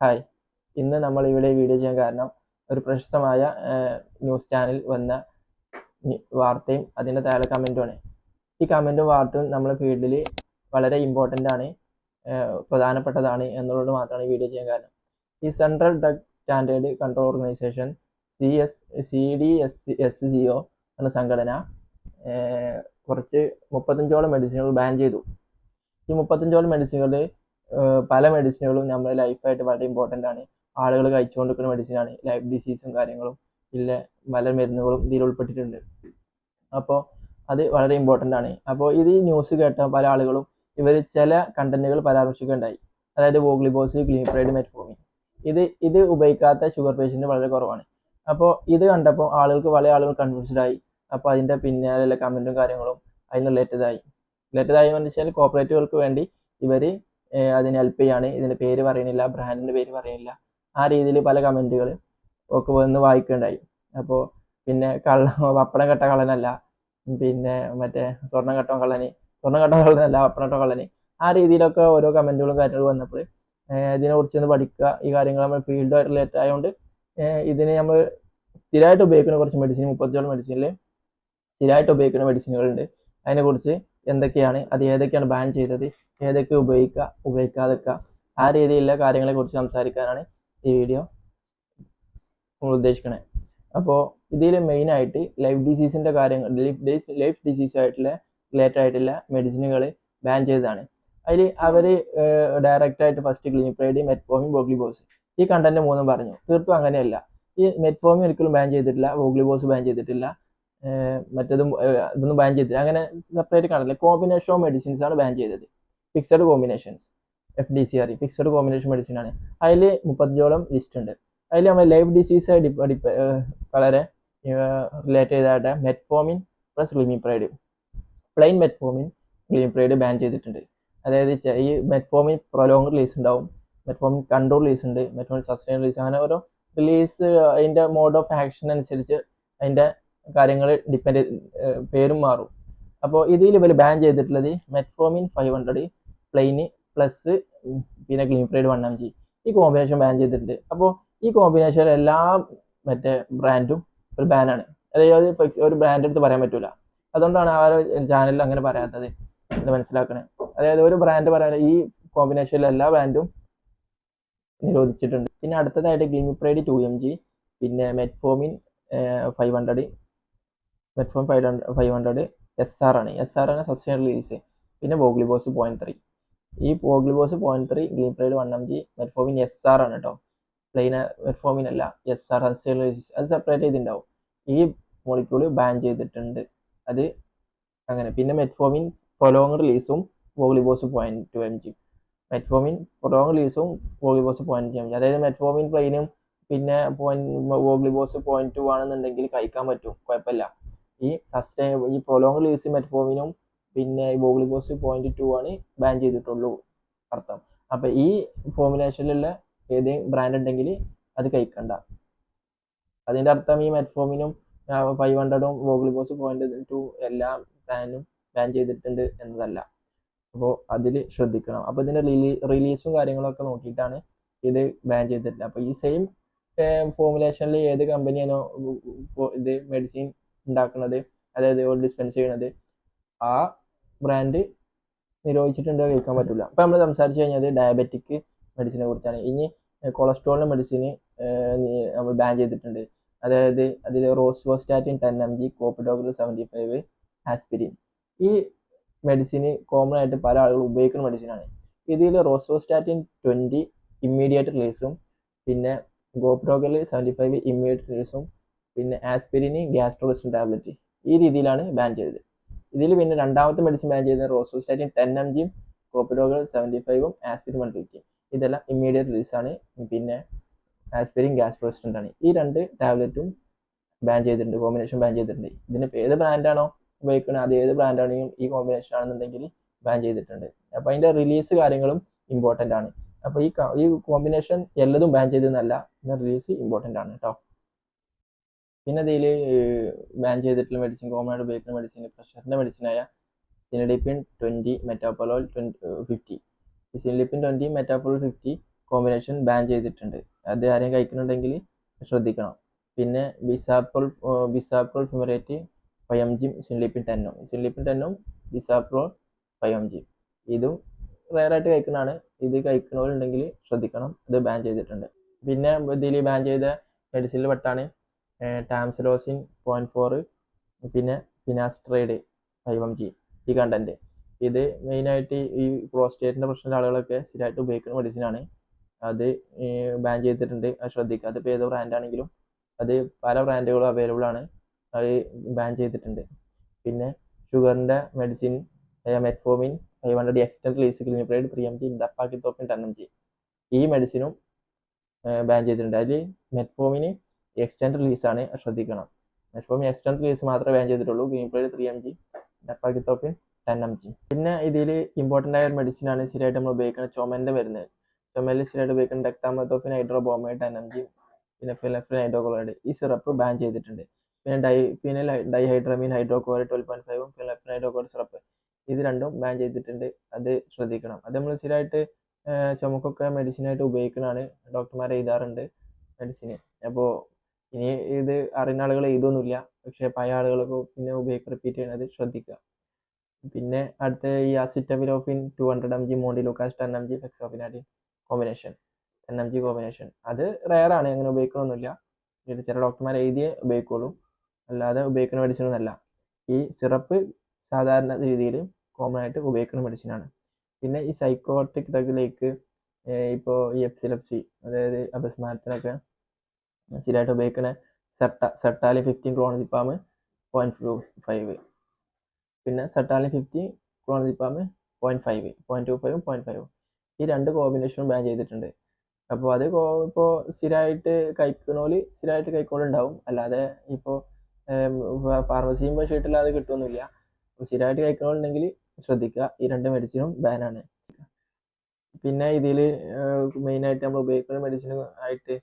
Hi. ഇന്ന് നമ്മൾ ഇവിടെ വീഡിയോ ചെയ്യാൻ കാരണം ഒരു പ്രശസ്തമായ ന്യൂസ് ചാനൽ വന്ന വാർത്തയും അതിന്റെ താഴെ കമന്റുമാണ് ഈ കമന്റും വാർത്തയും നമ്മുടെ ഫീൽഡിൽ വളരെ ഇമ്പോർട്ടന്റ് ആണ് പ്രധാനപ്പെട്ടതാണ് എന്നുള്ളത് മാത്രമാണ് വീഡിയോ ചെയ്യാൻ കാരണം. ഈ central drug standard control organisation C S C D S S G O എന്ന സംഘടന കുറച്ച് മുപ്പത്തഞ്ചോളം മെഡിസിനുകൾ ബാൻ ചെയ്തു. ഈ മുപ്പത്തഞ്ചോളം മെഡിസിനുകൾ പല മെഡിസിനുകളും നമ്മുടെ ലൈഫായിട്ട് വളരെ ഇമ്പോർട്ടന്റ് ആണ്. ആളുകൾ കഴിച്ചുകൊണ്ടിരിക്കുന്ന മെഡിസിനാണ് ലൈഫ് ഡിസീസും കാര്യങ്ങളും ഇല്ല പല മരുന്നുകളും ഇതിൽ ഉൾപ്പെട്ടിട്ടുണ്ട്. അപ്പോൾ അത് വളരെ ഇമ്പോർട്ടന്റ് ആണ്. അപ്പോൾ ഇത് ന്യൂസ് കേട്ട പല ആളുകളും ഇവർ ചില കണ്ടന്റുകൾ പരാമർശിക്കുകയുണ്ടായി. അതായത് വോഗ്ലിബോസ് ഗ്ലീപ്രൈഡ് മെറ്റ്ഫോമി ഇത് ഇത് ഉപയോഗിക്കാത്ത ഷുഗർ പേഷ്യന്റ് വളരെ കുറവാണ്. അപ്പോൾ ഇത് കണ്ടപ്പോൾ ആളുകൾക്ക് പല ആളുകൾ കൺഫ്യൂസ്ഡ് ആയി. അപ്പോൾ അതിന്റെ പിന്നാലെ കമന്റും കാര്യങ്ങളും അതിന് റിലേറ്റഡായി ആയി. റിലേറ്റഡ് ആയി എന്ന് വെച്ചാൽ കോപ്പറേറ്റീവുകൾക്ക് വേണ്ടി ഇവർ അതിന് ഹെൽപ്പ് ചെയ്യാണ്. ഇതിന്റെ പേര് പറയുന്നില്ല ബ്രാൻഡിന്റെ പേര് പറയുന്നില്ല. ആ രീതിയിൽ പല കമന്റുകൾ ഒക്കെ വന്ന് വായിക്കുകയുണ്ടായി അപ്പോൾ പിന്നെ കള്ള പപ്പടം കെട്ട കള്ളനല്ല. പിന്നെ മറ്റേ സ്വർണം കെട്ട കള്ളന് സ്വർണം കെട്ട കള്ളനല്ല പപ്പടം കെട്ട കള്ളന്. ആ രീതിയിലൊക്കെ ഓരോ കമന്റുകളും കാര്യങ്ങളും വന്നപ്പോൾ ഇതിനെക്കുറിച്ച് ഒന്ന് പഠിക്കുക. ഈ കാര്യങ്ങൾ നമ്മൾ ഫീൽഡുമായിട്ട് റിലേറ്റഡ് ആയതുകൊണ്ട് ഇതിന് നമ്മൾ സ്ഥിരമായിട്ട് ഉപയോഗിക്കുന്ന കുറച്ച് മെഡിസിൻ മുപ്പത്തിയോളം മെഡിസിനിൽ സ്ഥിരമായിട്ട് ഉപയോഗിക്കുന്ന മെഡിസിനുകളുണ്ട് അതിനെക്കുറിച്ച് എന്തൊക്കെയാണ് അത് ഏതൊക്കെയാണ് ബാൻ ചെയ്തത് ഏതൊക്കെ ഉപയോഗിക്കുക ഉപയോഗിക്കാതെക്കുക ആ രീതിയിലുള്ള കാര്യങ്ങളെ കുറിച്ച് സംസാരിക്കാനാണ് ഈ വീഡിയോ നമ്മൾ ഉദ്ദേശിക്കുന്നത് അപ്പോൾ ഇതിൽ മെയിനായിട്ട് ലൈഫ് ഡിസീസിന്റെ കാര്യങ്ങൾ ലൈഫ് ഡിസീസ് ആയിട്ടുള്ള റിലേറ്റഡ് ആയിട്ടുള്ള മെഡിസിനുകൾ ബാൻ ചെയ്തതാണ്. അതിൽ അവർ ഡയറക്റ്റായിട്ട് ഫസ്റ്റ് ക്ലിനിപ്രൈഡ് മെറ്റ്ഫോമിൻ ബോഗ്ലിബോസ് ഈ കണ്ടന്റ് മൂന്നും പറഞ്ഞു. തീർത്തും അങ്ങനെയല്ല. ഈ മെറ്റ്ഫോമിൻ ഒരിക്കലും ബാൻ ചെയ്തിട്ടില്ല വോഗ്ലിബോസ് ബാൻ ചെയ്തിട്ടില്ല മറ്റേതും ഇതൊന്നും ബാൻ ചെയ്തിട്ടില്ല. അങ്ങനെ സെപ്പറേറ്റ് കണ്ടല്ല കോമ്പിനേഷൻ ഓഫ് മെഡിസിൻസ് ആണ് ബാൻ ചെയ്തത്. Fixed combinations F D C R fixed combination medicine ആണ്. അതിൽ മുപ്പത്തഞ്ചോളം ലിസ്റ്റ് ഉണ്ട്. അതിൽ നമ്മൾ ലൈവ് ഡിസീസ് വളരെ relate ചെയ്തായിട്ട് metformin plus glimepiride plain metformin glimepiride ban ചെയ്തിട്ടുണ്ട്. അതായത് ഈ മെറ്റ്ഫോമിൻ പ്രൊലോങ് റിലീസ് ഉണ്ടാവും. മെറ്റ്ഫോമിൻ കൺട്രോൾ റിലീസ് ഉണ്ട്. മെറ്റ്ഫോമിൻ സസ്റ്റൈൻ റിലീസ് അങ്ങനെ ഓരോ റിലീസ് അതിന്റെ മോഡ് ഓഫ് ആക്ഷൻ അനുസരിച്ച് അതിന്റെ കാര്യങ്ങൾ ഡിപ്പെൻഡ് പേരും മാറും. അപ്പോൾ ഇതിൽ ഇവർ ബാൻ ചെയ്തിട്ടുള്ളത് metformin five hundred plain plus പിന്നെ ഗ്ലീംപ്രൈഡ് വൺ എം ജി ഈ കോമ്പിനേഷൻ ബാൻ ചെയ്തിട്ടുണ്ട്. അപ്പോൾ ഈ കോമ്പിനേഷൻ എല്ലാ മറ്റേ ബ്രാൻഡും ഒരു ബാനാണ് അതായത് ഒരു ബ്രാൻഡ് എടുത്ത് പറയാൻ പറ്റൂല. അതുകൊണ്ടാണ് ആ ചാനലിൽ അങ്ങനെ പറയാത്തത്. എന്ന് മനസ്സിലാക്കണേ? അതായത് ഒരു ബ്രാൻഡ് പറയാൻ ഈ കോമ്പിനേഷനിൽ എല്ലാ ബ്രാൻഡും നിരോധിച്ചിട്ടുണ്ട്. പിന്നെ അടുത്തതായിട്ട് ഗ്ലിമിപ്രൈഡ് ടു എം ജി പിന്നെ metformin five hundred metform five hundred five hundred S R ആണ്. എസ് ആർ ആണ് സസ്റ്റൈൻ റിലീസ് പിന്നെ വോഗ്ലിബോസ് പോയിന്റ് ത്രീ ഈ voglibose point three glimepiride one M G metformin S R ആണ് കേട്ടോ plain metformin അല്ല S R അത് separate ചെയ്തിട്ടുണ്ടാവും ഈ മോളിക്യൂൾ ബാൻ ചെയ്തിട്ടുണ്ട്. അത് അങ്ങനെ. പിന്നെ metformin prolong റിലീസും voglibose point two M G metformin prolong റിലീസും voglibose point two M G അതായത് മെറ്റ്ഫോമിൻ പ്ലെയിനും പിന്നെ പോയിന്റ് വോഗ്ലിബോസ് പോയിന്റ് ടു ആണെന്നുണ്ടെങ്കിൽ കഴിക്കാൻ പറ്റും. കുഴപ്പമില്ല. ഈ സസ്റ്റൈൻ ഈ പ്രൊലോങ് റിലീസ് മെറ്റ്ഫോമിനും പിന്നെ വോഗ്ലിബോസ് പോയിന്റ് ടു ആണ് ബാൻ ചെയ്തിട്ടുള്ളൂ അർത്ഥം. അപ്പൊ ഈ ഫോർമുലേഷനിലുള്ള ഏതെങ്കിലും ബ്രാൻഡ് ഉണ്ടെങ്കിൽ അത് കഴിക്കണ്ട. അതിന്റെ അർത്ഥം ഈ മെറ്റ്ഫോമിനും ഫൈവ് ഹൺഡ്രഡും വോഗ്ലിബോസ് പോയിന്റ് ടു എല്ലാ ബ്രാൻഡും ബാൻ ചെയ്തിട്ടുണ്ട് എന്നതല്ല. അപ്പോൾ അതിൽ ശ്രദ്ധിക്കണം. അപ്പോൾ ഇതിന്റെ റിലീ റിലീസും കാര്യങ്ങളൊക്കെ നോക്കിയിട്ടാണ് ഇത് ബാൻ ചെയ്തിട്ടില്ല അപ്പോൾ ഈ സെയിം ഫോമുലേഷനിൽ ഏത് കമ്പനിയാണോ ഇത് മെഡിസിൻ ഉണ്ടാക്കുന്നത് അതായത് ഡിസ്പെൻസ് ചെയ്യണത് ആ ബ്രാൻഡ് നിരോധിച്ചിട്ടുണ്ടോ കഴിക്കാൻ പറ്റില്ല അപ്പോൾ നമ്മൾ സംസാരിച്ചു കഴിഞ്ഞത് ഡയബറ്റിക് മെഡിസിനെ കുറിച്ചാണ്. ഇനി കൊളസ്ട്രോളിന്റെ മെഡിസിന് നമ്മൾ ബാൻ ചെയ്തിട്ടുണ്ട്. അതായത് അതിൽ rosuvastatin ten M G clopidogrel seventy five aspirin ഈ മെഡിസിന് കോമൺ ആയിട്ട് പല ആളുകൾ ഉപയോഗിക്കുന്ന മെഡിസിനാണ് ഇതിൽ റോസ്വോസ്റ്റാറ്റിൻ ട്വന്റി ഇമ്മീഡിയറ്റ് റിലീസും പിന്നെ ഗോപ്രോഗൽ സെവന്റി ഫൈവ് ഇമ്മീഡിയറ്റ് റിലീസും പിന്നെ ആസ്പിരിന് ഗ്യാസ്ട്രോളിസിൻ ടാബ്ലറ്റ് ഈ രീതിയിലാണ് ബാൻ ചെയ്തത്. ഇതിൽ പിന്നെ രണ്ടാമത്തെ മെഡിസിൻ ബാൻ ചെയ്തത് റോസോസ്റ്റാറ്റിൻ ടെൻ എം ജിയും കോപ്പിഡോഗൽ സെവന്റി ഫൈവും ആസ്പിരിൻ വൺ ഫിഫ്റ്റിയും ഇതെല്ലാം ഇമ്മീഡിയറ്റ് റിലീസാണ് പിന്നെ ആസ്പിരിൻ ഗ്യാസ്ട്രോസ്റ്റന്റ് ആണ്. ഈ രണ്ട് ടാബ്ലറ്റും ബാൻ ചെയ്തിട്ടുണ്ട് കോമ്പിനേഷൻ ബാൻ ചെയ്തിട്ടുണ്ട്. ഇതിന് ഏത് ബ്രാൻഡാണോ ഉപയോഗിക്കുന്നത് അത് ഏത് ബ്രാൻഡാണെങ്കിലും ഈ കോമ്പിനേഷൻ ആണെന്നുണ്ടെങ്കിൽ ബാൻ ചെയ്തിട്ടുണ്ട്. അപ്പോൾ അതിന്റെ റിലീസ് കാര്യങ്ങളും ഇമ്പോർട്ടന്റ് ആണ്. അപ്പോൾ ഈ ഈ കോമ്പിനേഷൻ എല്ലതും ബാൻ ചെയ്തെന്നല്ല റിലീസ് ഇമ്പോർട്ടന്റ് ആണ് കേട്ടോ പിന്നെ ഇതിൽ ബാൻ ചെയ്തിട്ടുള്ള മെഡിസിൻ കോമൺ ആയിട്ട് ഉപയോഗിക്കുന്ന മെഡിസിൻ പ്രഷറിന്റെ മെഡിസിനായ cilnidipine twenty metoprolol twenty fifty cilnidipine twenty metoprolol fifty combination ban ചെയ്തിട്ടുണ്ട്. അത് ആരെയും കഴിക്കുന്നുണ്ടെങ്കിൽ ശ്രദ്ധിക്കണം. പിന്നെ ബിസാപ്രോൾ ബിസാപ്രോൾ ഫിമറേറ്റ് ഫൈവ് എം ജിയും സിൻലിപ്പിൻ ടെന്നും സിൻലിപ്പിൻ ടെന്നും ബിസാപ്രോൾ ഫൈവ് എം ജിയും ഇതും റയറായിട്ട് കഴിക്കുന്നതാണ്. ഇത് കഴിക്കുന്നവരുണ്ടെങ്കിൽ ശ്രദ്ധിക്കണം. ഇത് ബാൻ ചെയ്തിട്ടുണ്ട്. പിന്നെ ഇതിൽ ബാൻ ചെയ്ത മെഡിസിനിൽ പെട്ടാണ് ടാംസലോസിൻ പോയിന്റ് ഫോർ പിന്നെ ഫിനാസ്ട്രൈഡ് ഫൈവ് എം ജി ഈ കണ്ടന്റ് ഇത് മെയിനായിട്ട് ഈ പ്രോസ്റ്റേറ്റിന്റെ പ്രശ്നമുള്ള ആളുകളൊക്കെ സ്ഥിരമായിട്ട് ഉപയോഗിക്കുന്ന മെഡിസിനാണ് അത് ബാൻ ചെയ്തിട്ടുണ്ട്. അത് ശ്രദ്ധിക്കുക. അതിപ്പോൾ ഏത് ബ്രാൻഡ് ആണെങ്കിലും അത് പല ബ്രാൻഡുകളും അവൈലബിൾ ആണ്. അത് ബാൻ ചെയ്തിട്ടുണ്ട്. പിന്നെ ഷുഗറിന്റെ medicine metformin five hundred extend release glimepiride three M G dapagliflozin ten M G ഈ മെഡിസിനും ബാൻ ചെയ്തിട്ടുണ്ട്. അതിൽ മെറ്റ്ഫോമിന് എക്സ്റ്റൻഡ് റിലീസാണ് ശ്രദ്ധിക്കണം. മെറ്റ്ഫോമിൻ എക്സ്റ്റൻഡ് റിലീസ് മാത്രമേ ബാൻ ചെയ്തിട്ടുള്ളൂ. Glimepiride three M G dapagliflozin ten M G പിന്നെ ഇതിൽ ഇമ്പോർട്ടന്റ് ആയ ഒരു മെഡിസിനാണ് സ്ഥിരമായിട്ട് നമ്മൾ ഉപയോഗിക്കുന്ന ചുമന്റെ വരുന്നത് ചുമലിൽ സ്ഥിരമായിട്ട് ഉപയോഗിക്കുന്ന dextromethorphan hydrobromide ten M G പിന്നെ ഫിലഫിൻ ഹൈഡ്രോക്ലോറൈഡ് ഈ സിറപ്പ് ബാൻ ചെയ്തിട്ടുണ്ട്. പിന്നെ ഡൈ പിന്നെ ഡൈഹൈഡ്രമീൻ ഹൈഡ്രോക്ലോറൈഡ് ട്വൽവ് പോയിന്റ് ഫൈവും ഫിലഫിൻ ഹൈഡ്രോക്ലോറൈഡ് സിറപ്പ് ഇത് രണ്ടും ബാൻ ചെയ്തിട്ടുണ്ട്. അത് ശ്രദ്ധിക്കണം. അത് നമ്മൾ സ്ഥിരമായിട്ട് ചുമക്കൊക്കെ മെഡിസിനായിട്ട് ഉപയോഗിക്കുന്നതാണ് ഡോക്ടർമാർ എഴുതാറുണ്ട് മെഡിസിന് അപ്പോൾ ഇനി ഇത് അറിയുന്ന ആളുകൾ എഴുതൊന്നുമില്ല. പക്ഷേ പഴയ ആളുകളൊക്കെ പിന്നെ ഉപയോഗിക്കുക റിപ്പീറ്റ് ചെയ്യുന്നത് ശ്രദ്ധിക്കുക. പിന്നെ അടുത്ത ഈ അസിറ്റബിലോഫിൻ two hundred M G montelukast ten M G fexofenadine combination ten M G combination അത് റയർ ആണ് അങ്ങനെ ഉപയോഗിക്കണമെന്നില്ല ചില ഡോക്ടർമാർ എഴുതിയേ ഉപയോഗിക്കുള്ളൂ. അല്ലാതെ ഉപയോഗിക്കുന്ന മെഡിസിൻ ഒന്നല്ല ഈ സിറപ്പ് സാധാരണ രീതിയിൽ കോമൺ ആയിട്ട് ഉപയോഗിക്കുന്ന മെഡിസിനാണ് പിന്നെ ഈ സൈക്കോട്ടിക് ഡ്രഗിലേക്ക് ഇപ്പോൾ ഈ എപ്സിലെപ്സി അതായത് അപസ്മാരത്തിനൊക്കെ സ്ഥിരമായിട്ട് ഉപയോഗിക്കുന്ന സെട്ട സെട്ടാലി ഫിഫ്റ്റീൻ ക്ലോണസിപ്പാം പോയിന്റ് ഫൈവ് പിന്നെ സെട്ടാലി ഫിഫ്റ്റി പാമ് പോയിന്റ് ഫൈവ് പോയിന്റ് ടു ഫൈവും പോയിന്റ് ഫൈവും ഈ രണ്ട് കോമ്പിനേഷനും ബാൻ ചെയ്തിട്ടുണ്ട്. അപ്പോൾ അത് ഇപ്പോൾ സ്ഥിരമായിട്ട് കഴിക്കണോൽ സ്ഥിരമായിട്ട് കഴിക്കണോലുണ്ടാവും. അല്ലാതെ ഇപ്പോൾ ഫാർമസിയും ഷീട്ടില്ലാതെ കിട്ടുമൊന്നുമില്ല സ്ഥിരമായിട്ട് കഴിക്കണോണ്ടെങ്കിൽ ശ്രദ്ധിക്കുക. ഈ രണ്ട് മെഡിസിനും ബാനാണ് പിന്നെ ഇതിൽ മെയിനായിട്ട് നമ്മൾ ഉപയോഗിക്കുന്ന മെഡിസിൻ ആയിട്ട്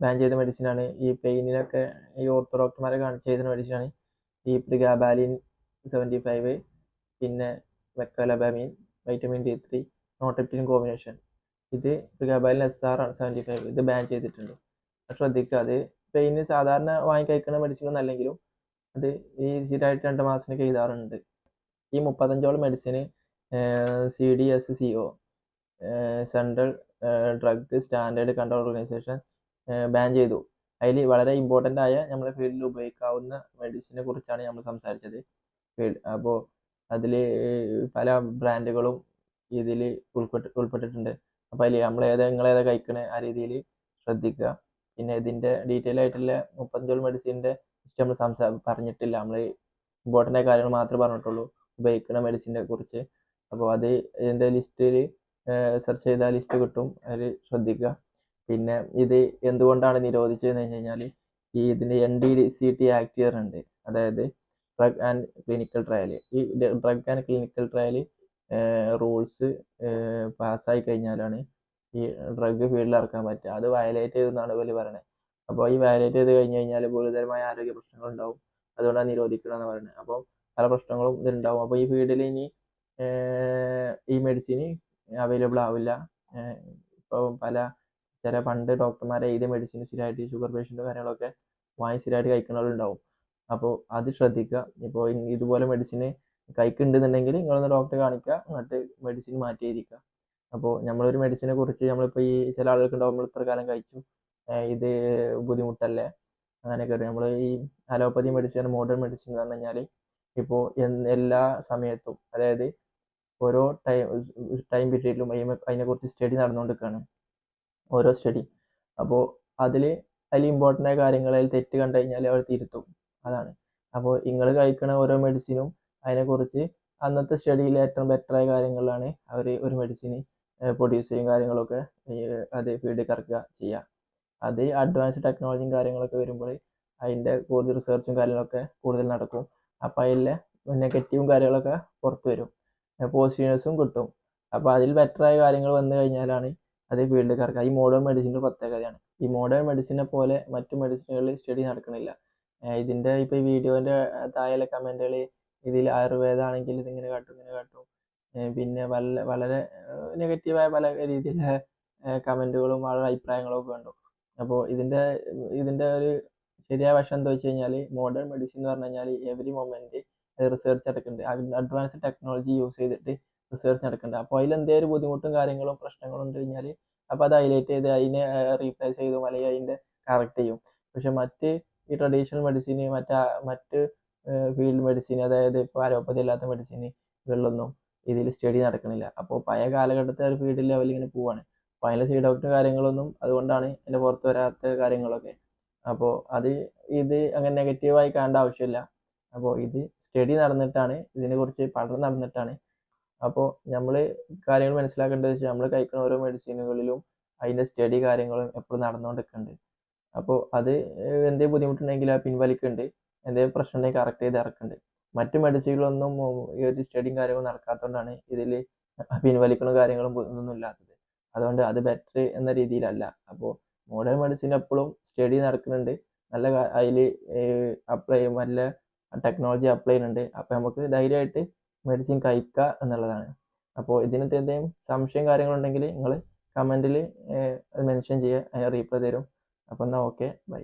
ബാൻ ചെയ്ത മെഡിസിനാണ് ഈ പെയിനിനൊക്കെ ഈ ഓർത്തോ ഡോക്ടർമാരെ കാണിച്ച് ചെയ്ത മെഡിസിനാണ് ഈ പ്രിഗാബാലിൻ സെവന്റി ഫൈവ് പിന്നെ വെക്കലബാമിൻ വൈറ്റമിൻ ഡി ത്രീ നോട്ടപ്റ്റിൻ കോമ്പിനേഷൻ ഇത് പ്രിഗാബാലിൻ എസ് ആർ ആണ് സെവന്റി ഫൈവ് ഇത് ബാൻ ചെയ്തിട്ടുണ്ട്. ശ്രദ്ധിക്കുക. അത് പെയിന് സാധാരണ വാങ്ങി കഴിക്കുന്ന മെഡിസിൻ ഒന്നും അല്ലെങ്കിലും അത് ഈ സ്ഥിരമായിട്ട് രണ്ട് മാസത്തിനൊക്കെ എഴുതാറുണ്ട്. ഈ മുപ്പത്തഞ്ചോളം medicine C D S C O central drug standard control organisation ban ചെയ്തു. അതിൽ വളരെ ഇമ്പോർട്ടന്റ് ആയ നമ്മുടെ ഫീൽഡിൽ ഉപയോഗിക്കാവുന്ന മെഡിസിനെ കുറിച്ചാണ് നമ്മൾ സംസാരിച്ചത്. ഫീൽഡ് അപ്പോൾ അതിൽ പല ബ്രാൻഡുകളും ഇതിൽ ഉൾപ്പെട്ട് ഉൾപ്പെട്ടിട്ടുണ്ട്. അപ്പോൾ അതിൽ നമ്മൾ ഏതാ കഴിക്കണേ ആ രീതിയിൽ ശ്രദ്ധിക്കുക. പിന്നെ ഇതിന്റെ ഡീറ്റെയിൽ ആയിട്ടുള്ള മുപ്പത്തഞ്ചോളം മെഡിസിന്റെ ലിസ്റ്റ് നമ്മൾ സംസാ പറഞ്ഞിട്ടില്ല. നമ്മൾ ഇമ്പോർട്ടന്റ് ആയ കാര്യങ്ങൾ മാത്രമേ പറഞ്ഞിട്ടുള്ളൂ. ഉപയോഗിക്കുന്ന മെഡിസിനെ കുറിച്ച്. അപ്പോൾ അത് ഇതിന്റെ ലിസ്റ്റിൽ സെർച്ച് ചെയ്താൽ ലിസ്റ്റ് കിട്ടും. അതിൽ ശ്രദ്ധിക്കുക. പിന്നെ ഇത് എന്തുകൊണ്ടാണ് നിരോധിച്ചതെന്ന് വെച്ച് കഴിഞ്ഞാൽ ഈ ഇതിന് N D C T act ചെയ്യാറുണ്ട് അതായത് ഡ്രഗ് ആൻഡ് ക്ലിനിക്കൽ ട്രയൽ ഈ drug and clinical trial rules പാസ്സായി കഴിഞ്ഞാലാണ് ഈ ഡ്രഗ് ഫീൽഡിൽ ഇറക്കാൻ പറ്റുക. അത് വയലേറ്റ് ചെയ്തെന്നാണ് ഇവർ പറയുന്നത് അപ്പോൾ ഈ വയലേറ്റ് ചെയ്ത് കഴിഞ്ഞ് കഴിഞ്ഞാൽ ഗുരുതരമായ ആരോഗ്യ പ്രശ്നങ്ങൾ ഉണ്ടാവും. അതുകൊണ്ടാണ് നിരോധിക്കണമെന്ന് പറയുന്നത് അപ്പോൾ പല പ്രശ്നങ്ങളും ഇതുണ്ടാവും അപ്പോൾ ഈ ഫീൽഡിൽ ഇനി ഈ മെഡിസിൻ അവൈലബിൾ ആവില്ല. ഇപ്പോൾ പല ചില പണ്ട് ഡോക്ടർമാരെ എഴുതിയ മെഡിസിൻ സ്ഥിരമായിട്ട് ഷുഗർ പേഷ്യന്റ് കാര്യങ്ങളൊക്കെ വാങ്ങി സ്ഥിരമായിട്ട് കഴിക്കുന്നവരുണ്ടാവും. അപ്പോൾ അത് ശ്രദ്ധിക്കുക. ഇപ്പോൾ ഇതുപോലെ മെഡിസിൻ കഴിക്കുന്നുണ്ടെന്നുണ്ടെങ്കിൽ നിങ്ങളൊന്ന് ഡോക്ടറെ കാണിക്കുക. എന്നിട്ട് മെഡിസിൻ മാറ്റി എഴുതിക്കുക. അപ്പോൾ നമ്മളൊരു മെഡിസിനെ കുറിച്ച് നമ്മളിപ്പോൾ ഈ ചില ആളുകൾക്ക് ഉണ്ടാവും നമ്മൾ ഇത്ര കാലം കഴിച്ചു ഇത് ബുദ്ധിമുട്ടല്ലേ? അങ്ങനെയൊക്കെ അറിയാം. നമ്മൾ ഈ അലോപ്പതി മെഡിസിൻ മോഡേൺ മെഡിസിൻ എന്ന് പറഞ്ഞു കഴിഞ്ഞാൽ ഇപ്പോൾ എല്ലാ സമയത്തും അതായത് ഓരോ ടൈം ടൈം പീരീഡിലും അതിനെക്കുറിച്ച് സ്റ്റഡി നടന്നുകൊണ്ടിരിക്കുകയാണ്. ഓരോ സ്റ്റഡി അപ്പോൾ അതിൽ അതിൽ ഇമ്പോർട്ടന്റ് ആയ കാര്യങ്ങൾ അതിൽ തെറ്റ് കണ്ടു കഴിഞ്ഞാൽ അവർ തിരുത്തും. അതാണ്. അപ്പോൾ നിങ്ങൾ കഴിക്കുന്ന ഓരോ മെഡിസിനും അതിനെക്കുറിച്ച് അന്നത്തെ സ്റ്റഡിയിൽ ഏറ്റവും ബെറ്ററായ കാര്യങ്ങളാണ് അവർ ഒരു മെഡിസിന് പ്രൊഡ്യൂസ് ചെയ്യും കാര്യങ്ങളൊക്കെ അത് ഫീൽഡിൽ കറക്കുക ചെയ്യുക അത് അഡ്വാൻസ് ടെക്നോളജിയും കാര്യങ്ങളൊക്കെ വരുമ്പോൾ അതിന്റെ കൂടുതൽ റിസർച്ചും കാര്യങ്ങളൊക്കെ കൂടുതൽ നടക്കും. അപ്പോൾ അതിലെ നെഗറ്റീവും കാര്യങ്ങളൊക്കെ പുറത്ത് വരും. പോസിറ്റീവ്സും കിട്ടും. അപ്പോൾ അതിൽ ബെറ്ററായ കാര്യങ്ങൾ വന്നു കഴിഞ്ഞാലാണ് അത് ഫീൽഡുകാർക്ക്. ഈ മോഡേൺ മെഡിസിന്റെ പ്രത്യേകതയാണ്. ഈ മോഡേൺ മെഡിസിനെ പോലെ മറ്റു മെഡിസിനുകളിൽ സ്റ്റഡി നടക്കണില്ല ഇതിന്റെ ഇപ്പോൾ ഈ വീഡിയോന്റെ താഴെ കമന്റുകൾ ഇതിൽ ആയുർവേദം ആണെങ്കിൽ ഇതിങ്ങനെ കാട്ടും ഇങ്ങനെ കാട്ടും. പിന്നെ വല്ല വളരെ നെഗറ്റീവായ പല രീതിയിലെ കമന്റുകളും വളരെ അഭിപ്രായങ്ങളും ഒക്കെ കണ്ടു. അപ്പോൾ ഇതിന്റെ ഇതിന്റെ ഒരു ശരിയായ വശം എന്താ വെച്ച് കഴിഞ്ഞാൽ മോഡേൺ മെഡിസിൻ എന്ന് പറഞ്ഞു കഴിഞ്ഞാൽ എവറി മൊമെന്റ് റിസർച്ച് നടക്കുന്നുണ്ട്. അഡ്വാൻസ് ടെക്നോളജി യൂസ് ചെയ്തിട്ട് റിസർച്ച് നടക്കുന്നുണ്ട് അപ്പോൾ അതിൽ എന്തെങ്കിലും ബുദ്ധിമുട്ടും കാര്യങ്ങളും പ്രശ്നങ്ങളും ഉണ്ട് കഴിഞ്ഞാൽ അപ്പോൾ അത് ഹൈലൈറ്റ് ചെയ്ത് അതിനെ റീപ്ലേസ് ചെയ്തും അല്ലെങ്കിൽ അതിന്റെ കറക്റ്റ് ചെയ്യും. പക്ഷെ മറ്റ് ഈ ട്രഡീഷണൽ മെഡിസിന് മറ്റ് മറ്റ് ഫീൽഡ് മെഡിസിൻ അതായത് ഇപ്പോൾ അലോപ്പതി അല്ലാത്ത മെഡിസിനുകളിലൊന്നും ഇതിൽ സ്റ്റഡി നടക്കണില്ല. അപ്പോൾ പഴയ കാലഘട്ടത്തെ ഒരു ഫീൽഡ് ലെവലിൽ ഇങ്ങനെ പോവാണ്. അപ്പോൾ അതിന്റെ സൈഡ് ഡോക്ടർ കാര്യങ്ങളൊന്നും അതുകൊണ്ടാണ് അതിന്റെ പുറത്ത് വരാത്ത കാര്യങ്ങളൊക്കെ. അപ്പോൾ അത് ഇത് അങ്ങനെ നെഗറ്റീവായി കാണേണ്ട ആവശ്യമില്ല. അപ്പോൾ ഇത് സ്റ്റഡി നടന്നിട്ടാണ് ഇതിനെക്കുറിച്ച് പഠനം നടന്നിട്ടാണ് അപ്പോൾ നമ്മൾ കാര്യങ്ങൾ മനസ്സിലാക്കേണ്ടത് വെച്ചാൽ നമ്മൾ കഴിക്കുന്ന ഓരോ മെഡിസിനുകളിലും അതിന്റെ സ്റ്റഡി കാര്യങ്ങളും എപ്പോഴും നടന്നുകൊണ്ടിരിക്കുന്നുണ്ട് അപ്പോൾ അത് എന്തേ ബുദ്ധിമുട്ടുണ്ടെങ്കിൽ ആ പിൻവലിക്കുന്നുണ്ട് എന്തെങ്കിലും പ്രശ്നം ഉണ്ടെങ്കിൽ കറക്റ്റ് ചെയ്ത് ഇറക്കുന്നുണ്ട് മറ്റു മെഡിസിനുകളൊന്നും ഈ ഒരു സ്റ്റഡിയും കാര്യങ്ങളും നടക്കാത്തതുകൊണ്ടാണ് ഇതിൽ പിൻവലിക്കുന്ന കാര്യങ്ങളും ഒന്നും ഇല്ലാത്തത്. അതുകൊണ്ട് അത് ബെറ്റർ എന്ന രീതിയിലല്ല. അപ്പോൾ മോഡേൺ മെഡിസിൻ എപ്പോഴും സ്റ്റഡി നടക്കുന്നുണ്ട്. നല്ല അതിൽ അപ്ലൈ നല്ല ടെക്നോളജി അപ്ലൈ ചെയ്യുന്നുണ്ട്. അപ്പോൾ നമുക്ക് ധൈര്യമായിട്ട് മെഡിസിൻ കഴിക്കുക എന്നുള്ളതാണ്. അപ്പോൾ ഇതിനകത്ത് എന്തെങ്കിലും സംശയം കാര്യങ്ങളുണ്ടെങ്കിൽ നിങ്ങൾ കമന്റിൽ മെൻഷൻ ചെയ്യുക. അതിന് റീപ്ലൈ തരും. അപ്പോൾ എന്നാൽ ഓക്കെ ബൈ